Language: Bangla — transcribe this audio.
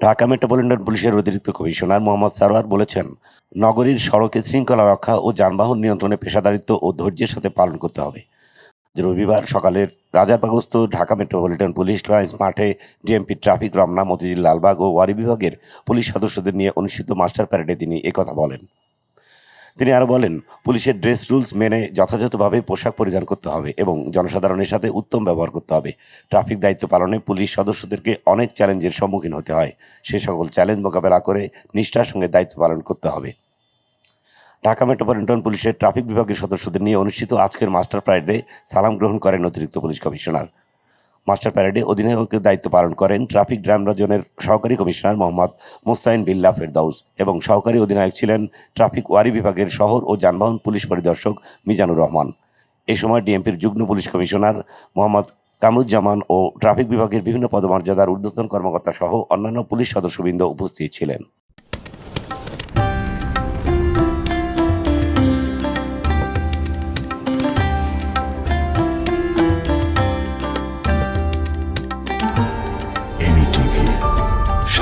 ঢাকা মেট্রোপলিটন পুলিশের অতিরিক্ত কমিশনার মোহাম্মদ সারোয়ার বলেছেন, নগরীর সড়কে শৃঙ্খলা রক্ষা ও যানবাহন নিয়ন্ত্রণে পেশাদারিত্ব ও ধৈর্যের সাথে পালন করতে হবে। রবিবার সকালের রাজারবাগস্থ ঢাকা মেট্রোপলিটন পুলিশ লাইন্স মাঠে ডিএমপি ট্রাফিক রমনা, মতিঝিল, লালবাগ ও ওয়ারি বিভাগের পুলিশ সদস্যদের নিয়ে অনুষ্ঠিত মাস্টার প্যারেডে তিনি একথা বলেন। তিনি আরও বলেন, পুলিশের ড্রেস রুলস মেনে যথাযথভাবে পোশাক পরিধান করতে হবে এবং জনসাধারণের সাথে উত্তম ব্যবহার করতে হবে। ট্রাফিক দায়িত্ব পালনে পুলিশ সদস্যদেরকে অনেক চ্যালেঞ্জের সম্মুখীন হতে হয়। সে সকল চ্যালেঞ্জ মোকাবেলা করে নিষ্ঠার সঙ্গে দায়িত্ব পালন করতে হবে। ঢাকা মেট্রোপলিটন পুলিশের ট্রাফিক বিভাগের সদস্যদের নিয়ে অনুষ্ঠিত আজকের মাস্টার প্রাইডে সালাম গ্রহণ করেন অতিরিক্ত পুলিশ কমিশনার। মাস্টার প্যারেডে অধিনায়কের দায়িত্ব পালন করেন ট্রাফিক ড্রামরাজনের সহকারী কমিশনার মোহাম্মদ মুস্তাইন বিল্লা ফেরদাউস এবং সহকারী অধিনায়ক ছিলেন ট্রাফিক ওয়ারি বিভাগের শহর ও যানবাহন পুলিশ পরিদর্শক মিজানুর রহমান। এ সময় ডিএমপির যুগ্ম পুলিশ কমিশনার মোহাম্মদ কামরুজ্জামান ও ট্রাফিক বিভাগের বিভিন্ন পদমর্যাদার ঊর্ধ্বতন কর্মকর্তা সহ অন্যান্য পুলিশ সদস্যবৃন্দ উপস্থিত ছিলেন।